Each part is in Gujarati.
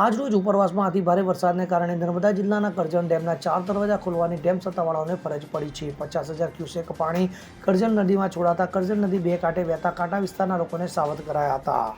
આજરોજ ઉપરવાસમાં અતિ ભારે વરસાદને કારણે નર્મદા જિલ્લાના કરજણ ડેમના ચાર દરવાજા ખોલવાની ડેમ સત્તાવાળાઓને ફરજ પડી છે. પચાસ હજાર ક્યુસેક પાણી કરજણ નદીમાં છોડાતા કરજણ નદી બે કાંઠે વહેતા કાંઠા વિસ્તારના લોકોને સાવધ કરાયા હતા.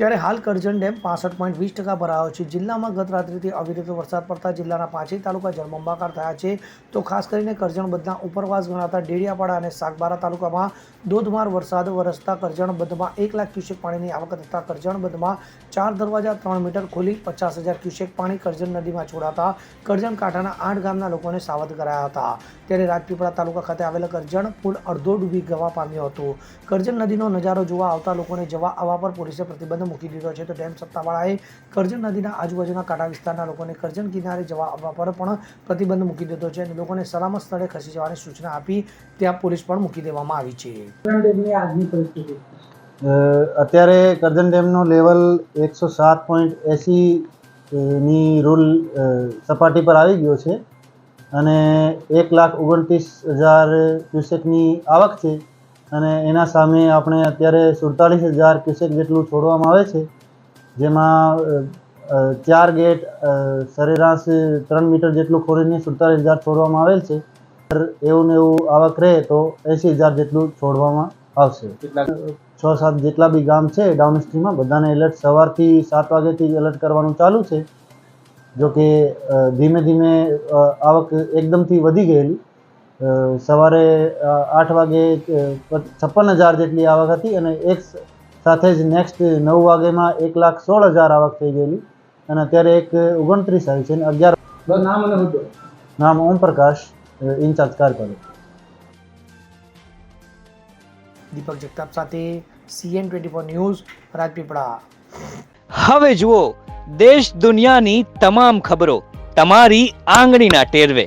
ત્યારે હાલ કરજણ ડેમ પાસઠ પોઈન્ટ વીસ ટકા ભરાયો છે. જિલ્લામાં ગત રાત્રિથી અવિરત વરસાદ પડતા જિલ્લાના પાંચેય તાલુકા જળબંબાકાર થયા છે. તો ખાસ કરીને કરજણ બધના ઉપરવાસ ગણાતા ડેડિયાપાડા અને સાગબારા તાલુકામાં ધોધમાર વરસાદ વરસતા કરજણ બધમાં એક લાખ ક્યુસેક પાણીની આવક થતા કરજણ બધમાં ચાર દરવાજા ત્રણ મીટર ખોલી પચાસ હજાર ક્યુસેક પાણી કરજણ નદીમાં છોડાતા કરજણ કાંઠાના આઠ ગામના લોકોને સાવધ કરાયા હતા. ત્યારે રાજપીપળા તાલુકા ખાતે આવેલા કરજણ પુલ અડધો ડૂબી ગવા પામ્યો હતો. કરજણ નદીનો નજારો જોવા આવતા લોકોને જવા આવવા પર પોલીસે પ્રતિબંધ મૂકી દીધો છે. તો ડેમ સત્તાવાળાએ કરજણ નદીના આજુબાજુના કાંઠા વિસ્તારના લોકોને કરજણ કિનારે જવા આવવા પર પણ પ્રતિબંધ મૂકી દીધો છે અને લોકોને સલામત સ્થળે ખસી જવાની સૂચના આપી ત્યાં પોલીસ પણ મૂકી દેવામાં આવી છે. આજની પરિસ્થિતિ. અત્યારે કરજણ ડેમનો લેવલ એકસો સાત પોઈન્ટ એસીની રૂલ સપાટી પર આવી ગયો છે. અને એક લાખ ઓગણત્રીસ હજાર ક્યુસેકની આવક છે. અને એના સામે આપણે અત્યારે સુડતાલીસ હજાર ક્યુસેક જેટલું છોડવામાં આવે છે. જેમાં ચાર ગેટ સરેરાશ ત્રણ મીટર જેટલું ખોરીને સુડતાલીસ હજાર છોડવામાં આવેલ છે. એવું ને એવું આવક રહે તો એંસી હજાર જેટલું છોડવામાં આવશે. છ સાત જેટલા બી ગામ છે ડાઉનસ્ટ્રીમમાં બધાને એલર્ટ સવારથી સાત વાગ્યાથી એલર્ટ કરવાનું ચાલુ છે. જો કે ધીમે ધીમે આવક એકદમથી વધી ગયેલી. સવારે આઠ વાગે છપ્પન હજાર જેટલી આવક હતી અને એક સાથે જ નેક્સ્ટ નવ વાગેમાં એક લાખ સોળ હજાર આવક થઈ ગયેલી. અને અત્યારે એક ઓગણત્રીસ આવી છે અને અગિયાર નામ અને હોદ્દો. નામ ઓમ પ્રકાશ ઇન્ચાર્જ કાર્યપાલક. દીપક જગતાપ સાથે CN twenty four news Rajpipla. હવે જુઓ દેશ દુનિયાની તમામ ખબરો તમારી આંગળીના ટેરવે.